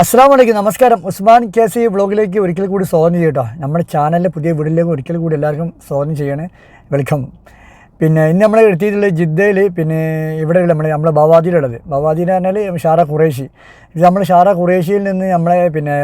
അസ്സാം വലൈക്കും നമസ്കാരം. ഉസ്മാൻ കെ സി വ്ളോഗിലേക്ക് ഒരിക്കൽ കൂടി സ്വാഗതം ചെയ്യട്ടോ നമ്മുടെ ചാനലിലെ പുതിയ വീഡിയോയിലേക്ക് ഒരിക്കൽ കൂടി എല്ലാവർക്കും സ്വാഗതം ചെയ്യണേ. വെൽക്കം. പിന്നെ ഇന്ന് നമ്മൾ എത്തിയിട്ടുള്ളത് ജിദ്ദയിൽ പിന്നെ ഇവിടെയുള്ള നമ്മൾ നമ്മളെ ബവാദിയിലുള്ളത് ബവാദി എന്ന് പറഞ്ഞാൽ ഷാറ ഖുറേഷി ഇത് നമ്മൾ ഷാറ ഖുറേഷിയിൽ നിന്ന് നമ്മളെ പിന്നെ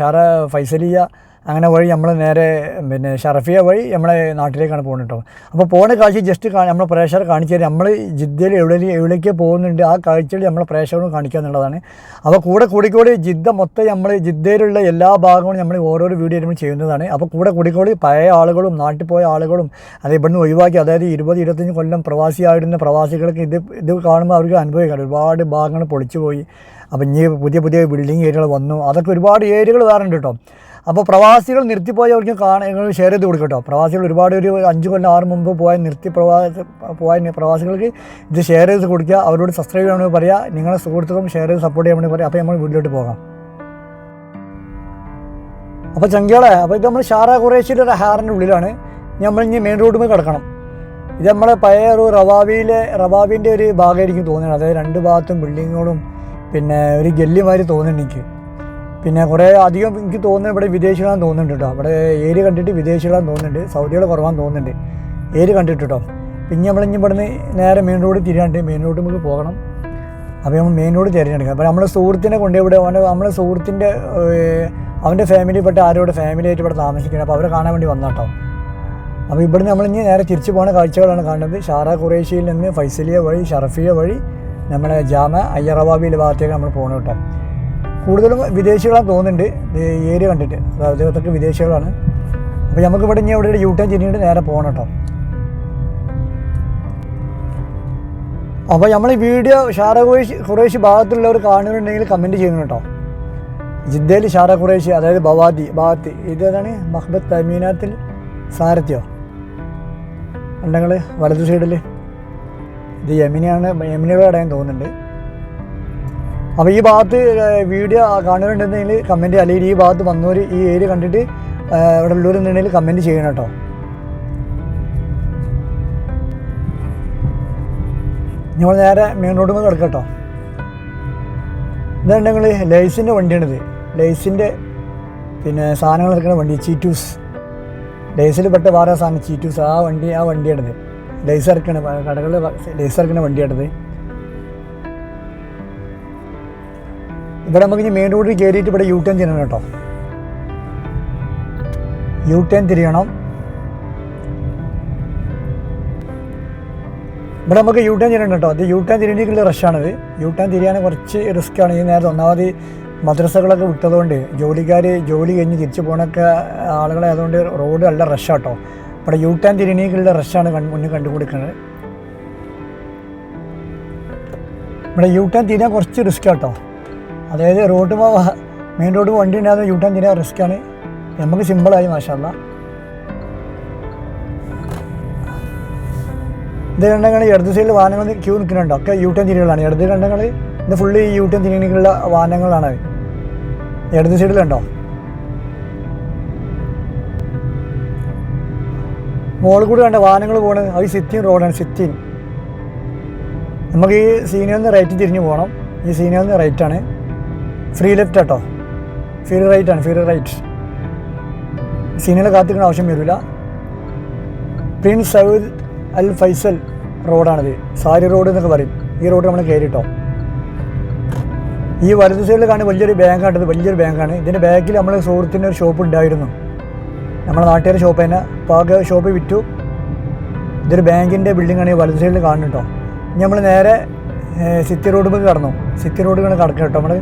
ഷാറ ഫൈസലിയ അങ്ങനെ വഴി നമ്മൾ നേരെ പിന്നെ ഷറഫിയ വഴി നമ്മളെ നാട്ടിലേക്കാണ് പോകുന്നത് കേട്ടോ അപ്പോൾ പോകുന്ന കാഴ്ച ജസ്റ്റ് നമ്മളെ പ്രേക്ഷകർ കാണിച്ചു തരും. നമ്മൾ ജിദ്ദയിൽ എവിടെ എവിടേക്ക് പോകുന്നുണ്ട് ആ കാഴ്ചകൾ നമ്മളെ പ്രേക്ഷകരും കാണിക്കുക എന്നുള്ളതാണ്. അപ്പോൾ കൂടെ കൂടിക്കൂടി ജിദ്ദ മൊത്തം നമ്മൾ ജിദ്ദയിലുള്ള എല്ലാ ഭാഗങ്ങളും നമ്മൾ ഓരോരോ വീഡിയോ നമ്മൾ ചെയ്യുന്നതാണ്. അപ്പോൾ കൂടെ കൂടിക്കൂടി പഴയ ആളുകളും നാട്ടിൽ പോയ ആളുകളും അത് ഇവിടുന്ന് ഒഴിവാക്കി അതായത് ഇരുപത് ഇരുപത്തഞ്ച് കൊല്ലം പ്രവാസിയായിരുന്ന പ്രവാസികൾക്ക് ഇത് ഇത് കാണുമ്പോൾ അവർക്ക് അനുഭവിക്കാറ് ഒരുപാട് ഭാഗങ്ങൾ പൊളിച്ചു പോയി അപ്പോൾ ഇനി പുതിയ പുതിയ ബിൽഡിംഗ് ഏരിയകൾ വന്നു. അതൊക്കെ ഒരുപാട് ഏരിയകൾ ഉണ്ട് കേട്ടോ അപ്പോൾ പ്രവാസികൾ നിർത്തിപ്പോയവർക്ക് കാണാൻ ഷെയർ ചെയ്ത് കൊടുക്കും കേട്ടോ. പ്രവാസികൾ ഒരുപാട് ഒരു അഞ്ച് കൊല്ലം ആറ് മുമ്പ് പോയ നിർത്തി പ്രവാസ പോയ പ്രവാസികൾക്ക് ഇത് ഷെയർ ചെയ്ത് കൊടുക്കുക. അവരോട് സബ്സ്ക്രൈബ് ചെയ്യണമെന്ന് പറയുക നിങ്ങളുടെ സുഹൃത്തുക്കളും ഷെയർ ചെയ്ത് സപ്പോർട്ട് ചെയ്യണമെന്ന് പറയാം. അപ്പോൾ നമ്മൾ വീട്ടിലോട്ട് പോകാം. അപ്പോൾ ചങ്കികളെ അപ്പോൾ ഇത് നമ്മൾ ഷാറ കുറേശ്ശേരി ഒരു ഹാറിന്റെ ഉള്ളിലാണ്. ഇനി മെയിൻ റോഡിൽ കിടക്കണം. ഇത് നമ്മളെ പഴയ ഒരു റവാബിയിലെ റവാബിന്റെ ഒരു ഭാഗമായിരിക്കും തോന്നുന്നത്. അതായത് രണ്ട് ഭാഗത്തും ബിൽഡിങ്ങുകളും പിന്നെ ഒരു ഗല്ലിമാതിരി തോന്നുന്നുണ്ട് എനിക്ക്. പിന്നെ കുറേ അധികം എനിക്ക് തോന്നുന്നത് ഇവിടെ വിദേശികളാന്ന് തോന്നുന്നുണ്ട് കേട്ടോ. അവിടെ ഏരിയ കണ്ടിട്ട് വിദേശികളാന്ന് തോന്നുന്നുണ്ട്. സൗദികൾ കുറവാന്ന് തോന്നുന്നുണ്ട്. ഏരിയ കണ്ടിട്ട് കേട്ടോ. പിന്നെ നമ്മളിഞ്ഞ് ഇവിടുന്ന് നേരെ മെയിൻ റോഡ് തിരിയാണ്ട് മെയിൻ റോഡ് നമുക്ക് പോകണം. അപ്പോൾ നമ്മൾ മെയിൻ റോഡ് തിരഞ്ഞെടുക്കുക അപ്പോൾ നമ്മളെ സുഹൃത്തിനെ കൊണ്ടുപോയി അവന്റെ നമ്മളെ സുഹൃത്തിന്റെ അവന്റെ അവന്റെ ഫാമിലിപ്പെട്ട ആരോട് ഫാമിലി ആയിട്ട് ഇവിടെ താമസിക്കുന്നത് അപ്പോൾ അവരെ കാണാൻ വേണ്ടി വന്നാട്ടോ അപ്പോൾ നമ്മൾ നമ്മളിഞ്ഞ് നേരെ തിരിച്ചു പോകുന്ന കാഴ്ചകളാണ് കാണുന്നത്. ഷാറ ഖുറേഷിയിൽ നിന്ന് ഫൈസലിയ വഴി ഷറഫിയ വഴി നമ്മുടെ ജാമ അയ്യറവാബിയിലെ ഭാഗത്തേക്ക് നമ്മൾ പോകണം കേട്ടോ. കൂടുതലും വിദേശികളാണ് തോന്നുന്നുണ്ട്. ഈ ഏരിയ കണ്ടിട്ട്. അദ്ദേഹത്തൊക്കെ വിദേശികളാണ്. അപ്പോൾ നമുക്ക് ഇവിടെ ഇനി ഇവിടെ യൂ ടേൺ നേരെ പോകണം കേട്ടോ. അപ്പോൾ നമ്മൾ ഈ വീഡിയോ ഷാറ ഖുറേഷ് ഖുറേഷ് ഭാഗത്തുള്ളവർ കാണുന്നുണ്ടെങ്കിൽ കമന്റ് ചെയ്യണം കേട്ടോ. ജിദ്ദയിൽ ഷാറ അതായത് ബവാദി ഭാഗത്ത്. ഇത് ഏതാണ്? മഹബത്ത് തമീനാത്തിൽ സാരഥ്യോ? ഉണ്ടെങ്കിൽ വലതു സൈഡിൽ ഇത് യമിനിയാണ് യമിനിയുടെ അടയാൻ തോന്നുന്നുണ്ട്. അപ്പോൾ ഈ ഭാഗത്ത് വീഡിയോ കാണുന്നുണ്ടെങ്കിൽ കമന്റ് അല്ലെങ്കിൽ ഈ ഭാഗത്ത് വന്നവർ ഈ ഏരിയ കണ്ടിട്ട് ഇവിടെ എന്നുണ്ടെങ്കിൽ കമന്റ് ചെയ്യണം കേട്ടോ. ഞങ്ങൾ നേരെ മെയിൻ റോഡിൽ നിന്ന് കേട്ടോ. ഞങ്ങൾ ലൈസിന്റെ വണ്ടിയാണിത്. ലൈസിന്റെ പിന്നെ സാധനങ്ങൾ എടുക്കുന്ന വണ്ടി ചീറ്റൂസ് ലൈസിൽ പെട്ട വേറെ സാധനം ചീറ്റൂസ് ആ വണ്ടി ആ വണ്ടിയാണിത്. ലൈസ് ഇറക്കണ കടകളിൽ ലൈസ് ഇറക്കുന്ന വണ്ടിയാണിത്. ഇവിടെ നമുക്ക് ഇനി മെയിൻ റോഡിൽ കയറിയിട്ട് ഇവിടെ യു ടേൺ ചെയ്യണം കേട്ടോ. യു ടേൺ തിരിയണം. ഇവിടെ നമുക്ക് യു ടേൺ ചെയ്യണം കേട്ടോ. അത് യു ടേൺ തിരിഞ്ഞിട്ടുള്ള റഷാണിത് യു ടേൺ തിരിയാൻ കുറച്ച് റിസ്ക് ആണ്. ഈ നേരത്തെ ഒന്നാമത് മദ്രസകളൊക്കെ വിട്ടതുകൊണ്ട് ജോലിക്കാർ ജോലി കഴിഞ്ഞ് തിരിച്ചു പോകണൊക്കെ ആളുകളെ അതുകൊണ്ട് റോഡ് നല്ല റഷാട്ടോ ഇവിടെ യു ടേൺ തിരിഞ്ഞിട്ടുള്ള റഷാണ് മുന്നിൽ കണ്ടുപിടിക്കുന്നത് ഇവിടെ യു ടേൺ തിരിയാൻ കുറച്ച് റിസ്ക് കേട്ടോ അതായത് റോഡ് പോവാ മെയിൻ റോഡ് വണ്ടി ഉണ്ടാകുന്ന യൂ ടേൺ റിസ്ക്കാണ് നമുക്ക് സിമ്പിളായി മാഷല്ല. ഇത് കണ്ടങ്ങൾ ഇടത് സൈഡിൽ വാഹനങ്ങൾ ക്യൂ നിൽക്കുന്നുണ്ട്. ഒക്കെ യൂ ടേൺ തിരികളാണ് ഇടത് കണ്ടങ്ങൾ ഇത് ഫുള്ള് യൂ ടേൺ തിരികളുള്ള വാഹനങ്ങളാണ് ഇടത് സൈഡിലുണ്ടോ മോളിൽ കൂടി കണ്ട വാഹനങ്ങൾ പോകണത് അത് സിറ്റി റോഡാണ് സിറ്റി നമുക്ക് ഈ സീനിയറിൽ നിന്ന് റൈറ്റ് തിരിഞ്ഞ് പോകണം ഈ സീനിയറിൽ നിന്ന് റൈറ്റ് ആണ്. ഫ്രീ ലെഫ്റ്റ് കേട്ടോ ഫ്രീ റൈറ്റ് ആണ് ഫ്രീ റൈറ്റ് സീനിയർ കാത്തിക്കുന്ന ആവശ്യം വരില്ല. പ്രിൻസ് സൗദ് അൽ ഫൈസൽ റോഡാണിത് സാരി റോഡ് എന്നൊക്കെ പറയും. ഈ റോഡ് നമ്മൾ കയറിട്ടോ ഈ വലതു സൈഡിൽ കാണുന്ന വലിയൊരു ബാങ്ക് ആണ് വലിയൊരു ബാങ്കാണ് ഇതിന്റെ ബാക്കിൽ നമ്മൾ സുഹൃത്തിന്റെ ഒരു ഷോപ്പ് ഉണ്ടായിരുന്നു. നമ്മുടെ നാട്ടുകാർ ഷോപ്പ് തന്നെ. ആ ഷോപ്പ് വിറ്റു. ഇതൊരു ബാങ്കിന്റെ ആണ് ഈ വലതു സൈഡിൽ കാണുന്നത് കേട്ടോ. ഇനി നമ്മൾ നേരെ സിറ്റി റോഡ് കടന്നു. സിറ്റി റോഡ് കടക്കുക കേട്ടോ നമ്മൾ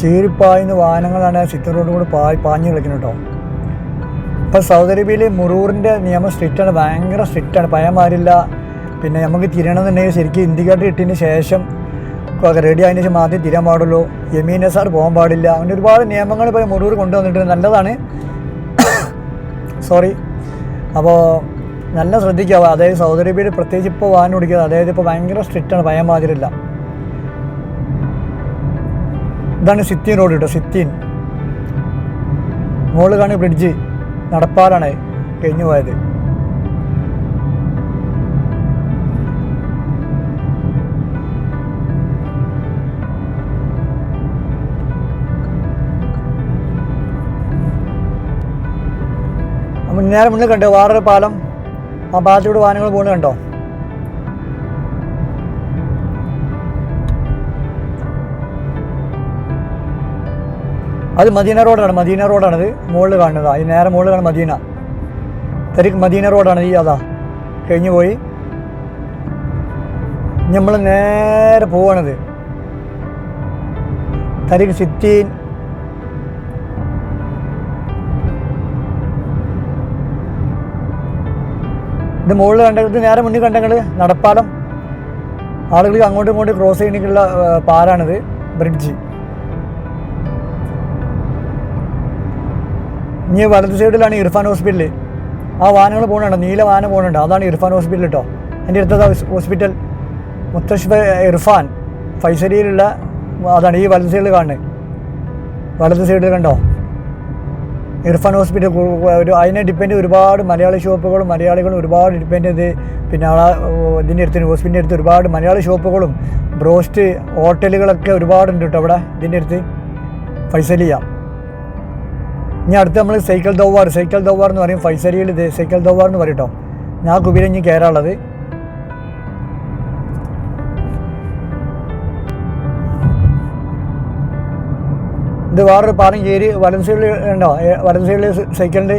ചീറിപ്പായുന്ന വാഹനങ്ങളാണ് സിറ്റി കൂടെ പാ പാഞ്ഞ് കളിക്കുന്നത് കേട്ടോ. ഇപ്പം സൗദി അറേബ്യയിൽ മുറൂറിന്റെ നിയമം സ്ട്രിക്റ്റാണ് ഭയങ്കര സ്ട്രിക്റ്റാണ് പയമാരില്ല. പിന്നെ നമുക്ക് തിരണമെന്നുണ്ടെങ്കിൽ ശരിക്കും ഇന്ത്യക്കാട്ട് കിട്ടിയതിന് ശേഷം റെഡി ആയതിനു ശേഷം മാത്രമേ തിരാൻ പാടുള്ളൂ. യമീൻ എസ് ആർ പോകാൻ പാടില്ല. അങ്ങനെ ഒരുപാട് നിയമങ്ങൾ ഇപ്പോൾ മുറൂർ കൊണ്ടുവന്നിട്ടുണ്ട്. നല്ലതാണ്. സോറി അപ്പോൾ നല്ല ശ്രദ്ധിക്കുക. അതായത് സൗദി അറേബ്യയിൽ പ്രത്യേകിച്ച് ഇപ്പോൾ വാഹനം ഓടിക്കുക അതായത് ഇപ്പോൾ ഭയങ്കര സ്ട്രിക്റ്റാണ് പയമാതിരില്ല ഇതാണ് സിത്തീൻ റോഡ് കേട്ടോ സിത്തിൻ മോൾ കാണി ബ്രിഡ്ജ് നടപ്പാലാണ് കഴിഞ്ഞു പോയത്. നേരെ മുന്നിൽ കണ്ടോ വേറൊരു പാലം? ആ പാലത്തിലൂടെ വാഹനങ്ങൾ പോകുന്നത് കണ്ടോ? അത് മദീന റോഡാണ് മദീന റോഡാണത് മുകളിൽ കാണുന്നത്. അതിന് നേരെ മുകളിൽ കാണുന്നത് മദീന. തെരക്ക് മദീന റോഡാണ് ഈ അതാ. കഴിഞ്ഞു പോയി. നമ്മൾ നേരെ പോവാണത്. തരിക് സിറ്റീൻ ഇത് മുകളിൽ കണ്ടത് നേരെ മുന്നിൽ കണ്ടങ്ങൾ നടപ്പാലം. ആളുകൾ അങ്ങോട്ടും ഇങ്ങോട്ടും ക്രോസ് ചെയ്യണമെങ്കിലുള്ള പാലാണിത് ബ്രിഡ്ജ്. ഇനി വലത് സൈഡിലാണ് ഇർഫാൻ ഹോസ്പിറ്റൽ ആ വാനങ്ങൾ പോകുന്നുണ്ട് നീല വാനം പോകുന്നുണ്ട് അതാണ് ഇർഫാൻ ഹോസ്പിറ്റൽ കേട്ടോ എന്റെ അടുത്തത് ഹോസ്പിറ്റൽ മുത്തശ്ബ ഇർഫാൻ ഫൈസലിയിലുള്ള അതാണ് ഈ വലത് സൈഡിൽ കാണുന്നത് വലത് സൈഡിൽ കണ്ടോ? ഇർഫാൻ ഹോസ്പിറ്റൽ ഒരു അതിനെ ഡിപ്പെൻഡ് ഒരുപാട് മലയാളി ഷോപ്പുകളും മലയാളികളും ഒരുപാട് ഡിപ്പെൻഡ് ചെയ്ത് പിന്നെ ആ ഇതിന്റെ അടുത്ത് ഹോസ്പിറ്റലിന്റെ അടുത്ത് ഒരുപാട് മലയാളി ഷോപ്പുകളും ബ്രോസ്റ്റ് ഹോട്ടലുകളൊക്കെ ഒരുപാടുണ്ട് കേട്ടോ അവിടെ ഇതിന്റെ അടുത്ത്. ഫൈസലിയ. ഇനി അടുത്ത് നമ്മൾ സൈക്കിൾ ദൗവാർ സൈക്കിൾ ദൗവാർ എന്ന് പറയും ഫൈസരിയിൽ സൈക്കിൾ ദൗവാർ എന്ന് പറയും ഞാൻ കുബിര ഇനി കയറാനുള്ളത് ഇത് വേറൊരു പാലം കയറി വലം സൈഡിൽ ഉണ്ടോ? വലം സൈഡിൽ സൈക്കിളിന്റെ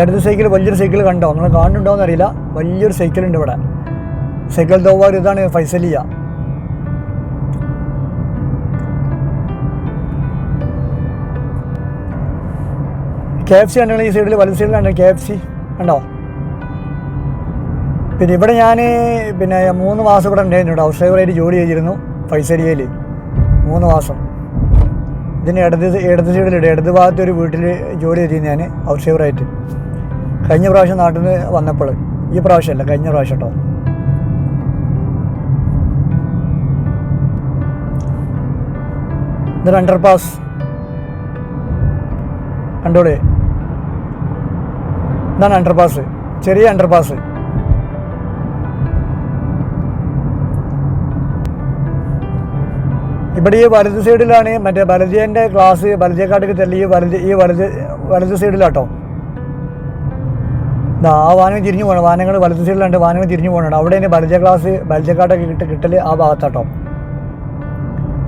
ഇടത് സൈക്കിൾ വലിയൊരു സൈക്കിൾ കണ്ടോ? നിങ്ങൾ കാണുന്നുണ്ടോ എന്നറിയില്ല വലിയൊരു സൈക്കിൾ ഉണ്ട് ഇവിടെ. സൈക്കിൾ ദൗവാർ ഇതാണ് ഫൈസലിയ. കെ എഫ് സി കണ്ടോ ഈ സൈഡിൽ വലത് സൈഡിൽ കണ്ടോ കെ എഫ് സി? കണ്ടോ? പിന്നെ ഇവിടെ ഞാൻ പിന്നെ മൂന്ന് മാസം ഇവിടെ ഉണ്ടായിരുന്നു ഹൗസ് ഡ്രൈവറായിട്ട് ജോലി ചെയ്തിരുന്നു പൈസരിയയിൽ മൂന്ന് മാസം. ഇതിന് ഇടത് ഇടത് സൈഡിലിട്ട് ഇടത് ഭാഗത്ത് ഒരു വീട്ടിൽ ജോലി ചെയ്തിരുന്നു ഞാൻ ഹൗസ് ഡ്രൈവറായിട്ട്. കഴിഞ്ഞ പ്രാവശ്യം നാട്ടിൽ നിന്ന് വന്നപ്പോൾ ഈ പ്രാവശ്യമല്ല കഴിഞ്ഞ പ്രാവശ്യം കേട്ടോ. ഇതൊരു അണ്ടർ പാസ്. കണ്ടോളേ? ഇതാണ് അണ്ടർ പാസ് ചെറിയ അണ്ടർപാസ് ഇവിടെ ഈ വലത് സൈഡിലാണ് മറ്റേ ബലജേന്റെ ക്ലാസ് ബലജേക്കാട്ടേക്ക് തെല്ലി ഈ വലത് ഈ വലത് വലത് സൈഡിലാട്ടോ ആ വാഹനം തിരിഞ്ഞു പോകണം. വാഹനങ്ങൾ വലത് സൈഡിലുണ്ട് വാഹനങ്ങൾ തിരിഞ്ഞു പോകണം. അവിടെ തന്നെ ബലജ ക്ലാസ് ബലജക്കാട്ടൊക്കെ കിട്ട കിട്ടൽ ആ ഭാഗത്താട്ടോ.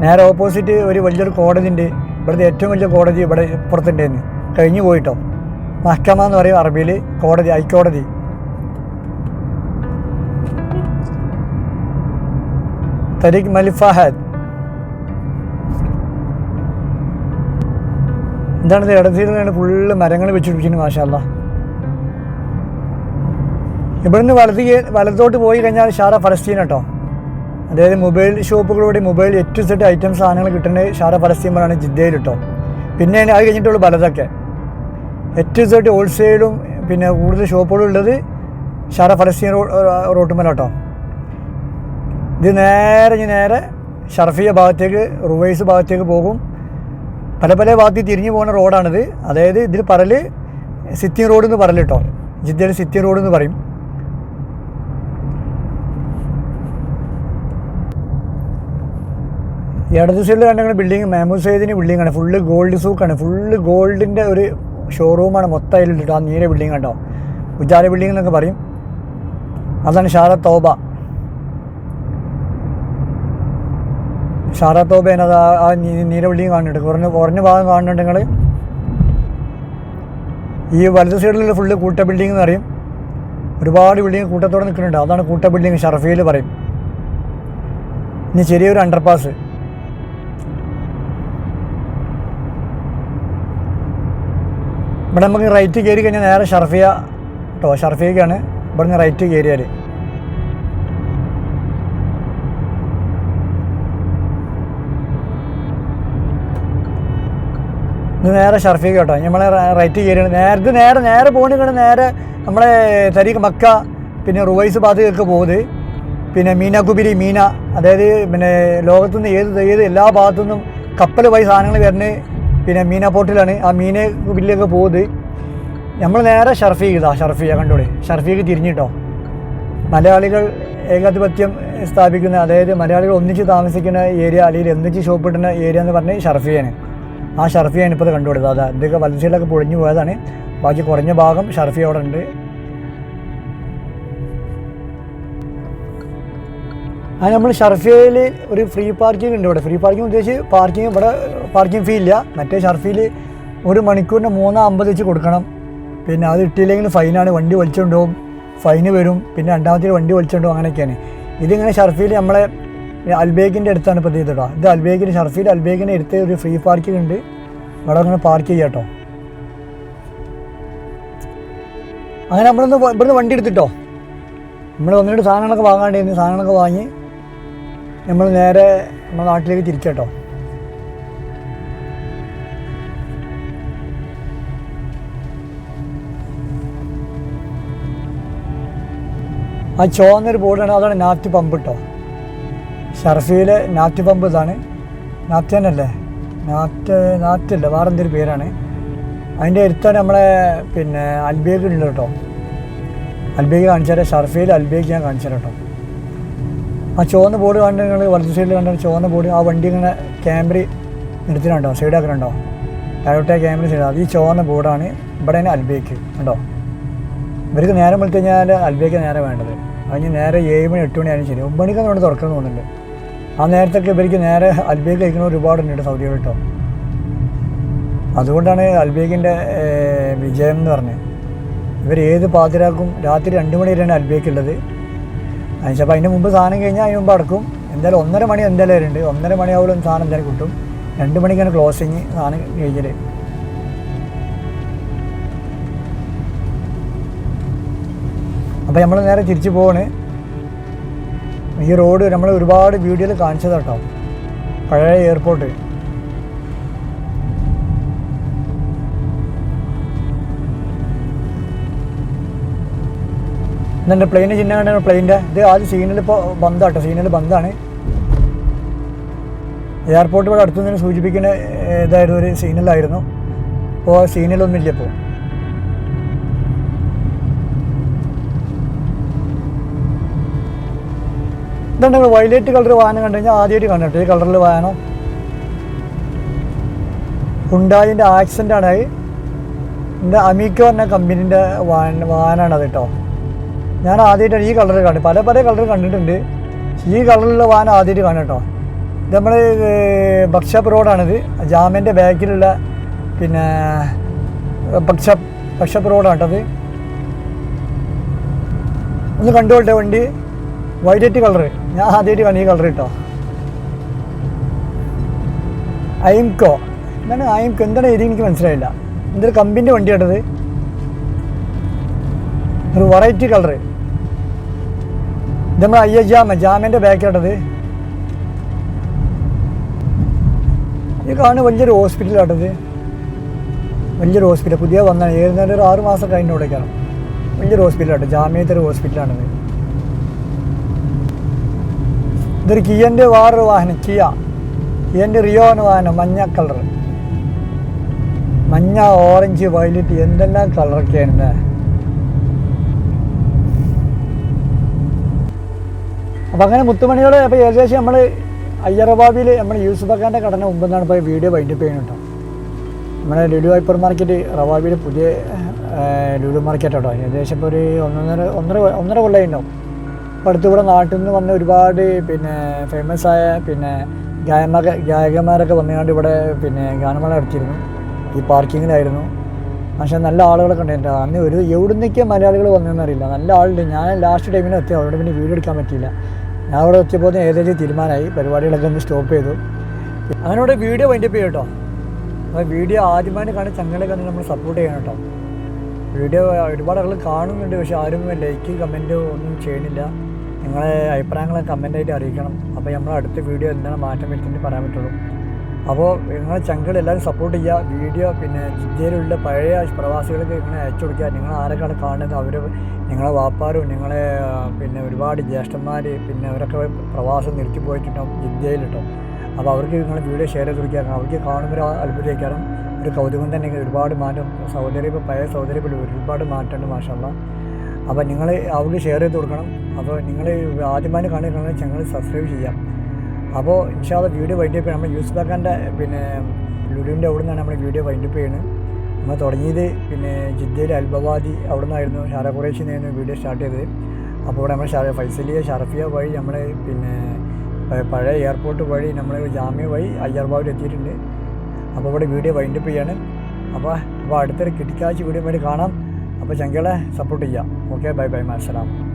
നേരെ ഓപ്പോസിറ്റ് ഒരു വലിയൊരു കോടതി ഉണ്ട്. ഇവിടുത്തെ ഏറ്റവും വലിയ കോടതി ഇവിടെ പുറത്തുണ്ടായിരുന്നു കഴിഞ്ഞു പോയിട്ടോ. മഹക്കമ എന്ന് പറയും അറബിയിൽ കോടതി ഹൈക്കോടതി. തരീഖ് മലിഫാഹദ് ഫഹദ്. എന്താണ് ഇത്? ഫുള്ള് മരങ്ങൾ വെച്ചിരിക്കുന്നു മാഷാല്ല. ഇവിടുന്ന് വലത് വലത്തോട്ട് പോയി കഴിഞ്ഞാൽ ഷാറ ഫലസ്തീൻ കേട്ടോ. അതായത് മൊബൈൽ ഷോപ്പുകളിലൂടെ മൊബൈൽ എറ്റു സെറ്റ് ഐറ്റംസ് സാധനങ്ങൾ കിട്ടുന്നത് ഷാറ ഫലസ്തീൻ ജിദ്ദയിൽ കേട്ടോ. പിന്നെ അത് കഴിഞ്ഞിട്ടുള്ളൂ വലതൊക്കെ. എറ്റ് സെറ്റ് ഹോൾസെയിലും പിന്നെ കൂടുതൽ ഷോപ്പുകളും ഉള്ളത് ഷാറ ഫലസ്തീൻ റോട്ടുമല കേട്ടോ. ഇത് നേരെ ഇനി നേരെ ഷർഫിയ ഭാഗത്തേക്ക് റുവൈസ് ഭാഗത്തേക്ക് പോകും. പല പല ഭാഗത്ത് തിരിഞ്ഞു പോകുന്ന റോഡാണിത്. അതായത് ഇതിൽ പറൽ സിറ്റി റോഡ് എന്ന് പറയൽ കേട്ടോ. ജിദ്ദയിൽ സിറ്റിംഗ് റോഡ് എന്ന് പറയും. ഇടതു സൈഡിൽ കണ്ടെങ്കിൽ ബിൽഡിങ് മാമൂസ് സൈദിന് ബിൽഡിംഗ് ആണ്. ഫുള്ള് ഗോൾഡ് സൂക്കാണ് ഫുള്ള് ഗോൾഡിന്റെ ഒരു ഷോറൂമാണ് മൊത്തം അതിലിട്ട് ആ നീല ബിൽഡിംഗ് കണ്ടോ? ഉജാല ബിൽഡിംഗ് എന്നൊക്കെ പറയും. അതാണ് ഷാറ തോബ. ഷാറ തോബ എന്നത് ആ- നീല ബിൽഡിംഗ് കാണുന്നുണ്ട്. കുറഞ്ഞ കുറഞ്ഞ ഭാഗം കാണുന്നുണ്ട് നിങ്ങൾ ഈ വലത് സൈഡിലുള്ള ഫുള്ള് കൂട്ട ബിൽഡിംഗ് എന്ന് പറയും. ഒരുപാട് ബിൽഡിംഗ് കൂട്ടത്തോടെ നിൽക്കുന്നുണ്ട്. അതാണ് കൂട്ട ബിൽഡിംഗ് ഷർഫയിൽ പറയും. ഇനി ചെറിയൊരു അണ്ടർപാസ് ഇവിടെ നമുക്ക് റൈറ്റ് കയറി കഴിഞ്ഞാൽ നേരെ ഷർഫിയ കേട്ടോ ഷർഫിയക്കാണ്. ഇവിടെ നിന്ന് റൈറ്റ് കയറിയാൽ ഇത് നേരെ ഷർഫിയ കേട്ടോ. നമ്മളെ റൈറ്റ് കയറിയാണ്. നേരെ ഇത് നേരെ നേരെ പോകണമെങ്കിൽ നേരെ നമ്മളെ തരീഖ് മക്ക പിന്നെ റുവൈസ് ഭാഗത്തേക്ക് പോകുന്നത് പിന്നെ മീന കുബിരി മീന. അതായത് പിന്നെ ലോകത്തുനിന്ന് ഏത് ഏത് എല്ലാ ഭാഗത്തുനിന്നും കപ്പൽ പോയി സാധനങ്ങൾ വരുന്നത് പിന്നെ മീന പോർട്ടിലാണ്. ആ മീനെ വില്ലൊക്കെ പോകുന്നത് നമ്മൾ നേരെ ഷർഫീക്ക് ഇതാ ഷർഫിയ കണ്ടോളി. ഷർഫീക്ക് തിരിഞ്ഞിട്ടോ. മലയാളികൾ ഏകാധിപത്യം സ്ഥാപിക്കുന്ന അതായത് മലയാളികൾ ഒന്നിച്ച് താമസിക്കുന്ന ഏരിയ അല്ലെങ്കിൽ ഒന്നിച്ച് ഷോപ്പ് ഇടുന്ന ഏരിയ എന്ന് പറഞ്ഞ് ഷർഫിയാണ്. ആ ഷർഫിയാണ് ഇപ്പോൾ കണ്ടുപിടുത്തത് അതാ ഇതൊക്കെ വലത് സൈഡിലൊക്കെ പൊളിഞ്ഞു പോയതാണ്. ബാക്കി കുറഞ്ഞ ഭാഗം ഷർഫിയോടെ ഉണ്ട്. ആ നമ്മൾ ഷർഫിയയിൽ ഒരു ഫ്രീ പാർക്കിംഗ് ഉണ്ട് ഇവിടെ. ഫ്രീ പാർക്കിംഗ് ഉദ്ദേശിച്ച് പാർക്കിംഗ് ഇവിടെ പാർക്കിംഗ് ഫീ ഇല്ല. മറ്റേ ഷർഫിയിൽ ഒരു മണിക്കൂറിന് മൂന്ന് അമ്പത് വെച്ച് കൊടുക്കണം. പിന്നെ അത് ഇട്ടില്ലെങ്കിൽ ഫൈനാണ് വണ്ടി വലിച്ചുകൊണ്ടുപോകും ഫൈന് വരും. പിന്നെ രണ്ടാമത്തെ വണ്ടി വലിച്ചുകൊണ്ട് പോകും അങ്ങനെയൊക്കെയാണ്. ഇതിങ്ങനെ ഷർഫിയിൽ നമ്മളെ അൽബേഗിന്റെ അടുത്താണ് ഇപ്പോൾ ഇത് ഇത് അൽബേഗിന് ഷർഫിയിൽ അൽബേഗിന്റെ അടുത്ത് ഒരു ഫ്രീ പാർക്കിംഗ് ഉണ്ട്. ഇവിടെ അങ്ങനെ പാർക്ക് ചെയ്യാം കേട്ടോ. അങ്ങനെ നമ്മളൊന്ന് ഇവിടുന്ന് വണ്ടി എടുത്തിട്ടോ. നമ്മൾ വന്നിട്ട് സാധനങ്ങളൊക്കെ വാങ്ങാണ്ടിരുന്നു സാധനങ്ങളൊക്കെ വാങ്ങി നമ്മൾ നേരെ നമ്മുടെ നാട്ടിലേക്ക് തിരിക്കട്ടോ ആ ചുവന്നൊരു ബോർഡാണ് അതാണ് നാത്തി പമ്പ് കേട്ടോ ഷർഫിയിലെ നാത്തി പമ്പ് ഇതാണ്. നാഫ്റ്റ് തന്നെയല്ലേ? നാഫ്റ്റ് വേറെ എന്തൊരു പേരാണ്. അതിന്റെ അടുത്താണ് നമ്മളെ പിന്നെ അൽബേഗ് ഉണ്ട് കേട്ടോ. അൽബേഗ് കാണിച്ചാൽ ഷർഫിയിൽ അൽബേഗ് ഞാൻ കാണിച്ചു തരാം കേട്ടോ. ആ ചുവന്ന ബോർഡ് കണ്ട് നിങ്ങൾ വലത് സൈഡിൽ കണ്ട ചുവന്ന ബോർഡ് ആ വണ്ടി ഇങ്ങനെ ക്യാമറി എടുത്തിട്ടുണ്ടോ സൈഡാക്കുന്നുണ്ടോ ടയോട്ടെ ക്യാമറ സൈഡ് അത് ഈ ചുവന്ന ബോർഡാണ് ഇവിടെ തന്നെ അൽബേക്ക് ഉണ്ടോ ഇവർക്ക് നേരം വിളിച്ചു കഴിഞ്ഞാൽ അൽബേക്ക് നേരെ വേണ്ടത്. അതിന് നേരെ ഏഴ് മണി എട്ട് മണിയാണ് ശരി. ഒമ്പത് മണിക്ക് ഇവിടെ തുറക്കണം തോന്നുന്നുണ്ട്. ആ നേരത്തൊക്കെ ഇവർക്ക് നേരെ അൽബേക്ക് കഴിക്കുന്ന ഒരുപാടുണ്ട് സൗദികൾ കേട്ടോ. അതുകൊണ്ടാണ് അൽബേക്കിന്റെ വിജയം എന്ന് പറഞ്ഞത്. ഇവർ ഏത് പാതിരാക്കും? രാത്രി രണ്ട് മണി വരെയാണ് അൽബേക്ക് ഉള്ളത്. അതിപ്പോൾ അതിന്റെ മുമ്പ് സാധനം കഴിഞ്ഞാൽ അതിന് മുമ്പ് അടക്കും. എന്തായാലും ഒന്നര മണി എന്തായാലും വരുന്നുണ്ട് ഒന്നര മണിയാവുമ്പോൾ സാധനം എന്തായാലും കിട്ടും. രണ്ട് മണിക്കാണ് ക്ലോസിങ് സാധനം കഴിഞ്ഞത്. അപ്പോൾ നമ്മൾ നേരെ തിരിച്ചു പോവാണ്. ഈ റോഡ് നമ്മൾ ഒരുപാട് വീഡിയോയിൽ കാണിച്ചത് കേട്ടോ പഴയ എയർപോർട്ട് ഇതെന്റെ പ്ലെയിന് ചിഹ്നം കണ്ടാണ് പ്ലെയിന്റെ ഇത് ആദ്യം സീനിൽ ഇപ്പോൾ ബന്ധാട്ടോ? സീനിൽ ബന്ധാണ്. എയർപോർട്ട് ഇവിടെ അടുത്തു നിന്ന് സൂചിപ്പിക്കുന്ന ഇതായിരുന്നു ഒരു സീനിലായിരുന്നു ഇപ്പോൾ സീനിലൊന്നുമില്ല ഇപ്പോൾ ഇതുണ്ട് വയലറ്റ് കളർ വാഹനം കണ്ടു കഴിഞ്ഞാൽ ആദ്യമായിട്ട് കണ്ടിട്ട് ഈ കളറിൽ വാഹനം? ഹുണ്ടായിന്റെ ആക്സിഡന്റ് ആണ്. അമീക്കോ എന്ന കമ്പനീന്റെ വാഹന വാഹനമാണ് അത് കേട്ടോ. ഞാൻ ആദ്യമായിട്ടാണ് ഈ കളർ കണ്ടു പല പല കളർ കണ്ടിട്ടുണ്ട്. ഈ കളറിലുള്ള വാൻ ആദ്യമായിട്ട് കാണും കേട്ടോ. ഇത് നമ്മൾ ബക്ഷപ്പ് റോഡാണിത്. ജാമ്യന്റെ ബാക്കിലുള്ള പിന്നെ ബക്ഷ ബക്ഷപ്പ് റോഡാണ് കേട്ടോ അത് ഒന്ന് കണ്ടുകൊള്ളട്ടെ വണ്ടി. വൈലറ്റ് കളർ ഞാൻ ആദ്യമായിട്ട് കാണും ഈ കളർ കേട്ടോ. അയിംകോ. എന്താണ് അയിംകോ? എന്താണ് എഴുതി എനിക്ക് മനസ്സിലായില്ല. എന്തൊരു കമ്പിന്റെ വണ്ടി കേട്ടത് ഒരു വെറൈറ്റി കളർ ഇത് ഐ അയ്യ ജാമ ജാമേന്റെ ബാക്കിലോട്ടത് ഈ കാണുന്ന വലിയൊരു ഹോസ്പിറ്റലാട്ടത് വലിയൊരു ഹോസ്പിറ്റൽ പുതിയ വന്നാണ്. ഏഴുന്നേരം ഒരു ആറ് മാസം കഴിഞ്ഞോടേക്കാണ് വലിയൊരു ഹോസ്പിറ്റലാട്ടോ ജാമ്യത്തെ ഒരു ഇതൊരു കിയന്റെ വേറൊരു വാഹനം കിയ. കിയന്റെ റിയോ എന്ന വാഹനം മഞ്ഞ കളർ മഞ്ഞ ഓറഞ്ച് വയലറ്റ് എന്തെല്ലാം കളറൊക്കെയാണ് അപ്പോൾ അങ്ങനെ മുത്തുമണികൾ അപ്പോൾ ഏകദേശം നമ്മൾ അയ്യറബാബിയിൽ നമ്മൾ യൂസുഫ് ഖാന്റെ കടന മുമ്പ് നിന്നാണ് ഇപ്പോൾ വീഡിയോ വൈൻഡപ്പ് ചെയ്യുന്നുണ്ടോ നമ്മുടെ ലുലു ഹൈപ്പർ മാർക്കറ്റ് റവാബിയിൽ പുതിയ ലുലു മാർക്കറ്റ് കേട്ടോ ഏകദേശം ഇപ്പോൾ ഒരു ഒന്നൊന്നര ഒന്നര ഒന്നര കൊല്ലം ഉണ്ടാവും. അപ്പോൾ അടുത്ത് ഇവിടെ നാട്ടിൽ നിന്ന് വന്ന ഒരുപാട് പിന്നെ ഫേമസ് ആയ പിന്നെ ഗായകന്മാർ ഗായകന്മാരൊക്കെ വന്നുകൊണ്ട് ഇവിടെ പിന്നെ ഗാനമേള നടത്തിയിരുന്നു. ഈ പാർക്കിങ്ങിലായിരുന്നു. പക്ഷേ നല്ല ആളുകളൊക്കെ ഉണ്ടായിരുന്നു. അന്ന് ഒരു എവിടുന്നൊക്കെ മലയാളികൾ വന്നതെന്നറിയില്ല നല്ല ആളുണ്ട്. ഞാൻ ലാസ്റ്റ് ടൈമിന് എത്തി അവിടെ പിന്നെ വീഡിയോ എടുക്കാൻ പറ്റിയില്ല. ഞാൻ അവിടെ എത്തിയപ്പോൾ ഏകദേശം തീരുമാനമായി. പരിപാടികളൊക്കെ ഒന്ന് സ്റ്റോപ്പ് ചെയ്തു. അങ്ങനെ ഇവിടെ വീഡിയോ വൈൻഡപ്പ് ചെയ്യും കേട്ടോ. അപ്പോൾ വീഡിയോ ആദ്യമായിട്ട് കാണുന്ന ചങ്ങലൊക്കെ നമ്മൾ സപ്പോർട്ട് ചെയ്യണം കേട്ടോ. വീഡിയോ ഒരുപാട് ആളുകൾ കാണുന്നുണ്ട് പക്ഷെ ആരും ലൈക്ക് കമന്റ് ഒന്നും ചെയ്യണില്ല നിങ്ങളെ അഭിപ്രായങ്ങൾ കമന്റായിട്ട് അറിയിക്കണം. അപ്പോൾ നമ്മൾ അടുത്ത വീഡിയോ എന്താണ് മാറ്റം വരുത്തിയിട്ട് പറയാൻ പറ്റുള്ളൂ. അപ്പോൾ നിങ്ങളെ ചങ്കൾ എല്ലാവരും സപ്പോർട്ട് ചെയ്യുക. വീഡിയോ പിന്നെ ജിദ്ദയിലുള്ള പഴയ പ്രവാസികൾക്ക് ഇങ്ങനെ അയച്ചു കൊടുക്കുക. നിങ്ങൾ ആരൊക്കെയാണ് കാണുന്നത്? അവർ നിങ്ങളെ വാപ്പാരും നിങ്ങളെ പിന്നെ ഒരുപാട് ജ്യേഷ്ഠന്മാർ പിന്നെ അവരൊക്കെ പ്രവാസം നിർത്തി പോയിട്ടുണ്ടാവും ജിദ്ദയിൽ അപ്പോൾ അവർക്ക് നിങ്ങൾ വീഡിയോ ഷെയർ ചെയ്ത് കൊടുക്കുക. അവർക്ക് കാണുമ്പോൾ അത്ഭുതമായിരിക്കണം ഒരു കൗതുകം തന്നെ ഒരുപാട് മാറ്റം. സൗദി അറേബ്യ പഴയ സൗദി ഒരുപാട് മാറ്റമുണ്ട് മാഷല്ല അപ്പോൾ നിങ്ങൾ അവർക്ക് ഷെയർ ചെയ്ത് കൊടുക്കണം. അപ്പോൾ നിങ്ങൾ ആദ്യമായി കാണുകയാണെങ്കിൽ ഞങ്ങൾ സബ്സ്ക്രൈബ് ചെയ്യാം അപ്പോൾ ഇൻഷാല്ല വീഡിയോ വൈൻഡപ്പ് നമ്മൾ യൂസ് ബാക്കാന്റെ പിന്നെ ലുലുവിന്റെ അവിടെ നിന്നാണ് നമ്മൾ വീഡിയോ വൈൻഡപ്പ് ചെയ്യുന്നത് നമ്മൾ തുടങ്ങിയത് പിന്നെ ജിദ്ദയിൽ അൽബവാദി അവിടെ നിന്നായിരുന്നു ഷാര ഖുറേഷിൽ നിന്നായിരുന്നു വീഡിയോ സ്റ്റാർട്ട് ചെയ്തത്. അപ്പോൾ ഇവിടെ നമ്മൾ ഷാ ഫൈസലിയ ഷറഫിയ വഴി നമ്മൾ പിന്നെ പഴയ എയർപോർട്ട് വഴി നമ്മൾ ജാമ്യ വഴി അയ്യർബാവിൽ എത്തിയിട്ടുണ്ട്. അപ്പോൾ ഇവിടെ വീഡിയോ വൈൻഡപ്പ് ചെയ്യാണ്. അപ്പോൾ അപ്പോൾ അടുത്തൊരു കിട്ടിക്കാഴ്ച വീഡിയോ വേണ്ടി കാണാം. അപ്പോൾ ചങ്കളെ സപ്പോർട്ട് ചെയ്യാം. Okay bye bye മാസലാം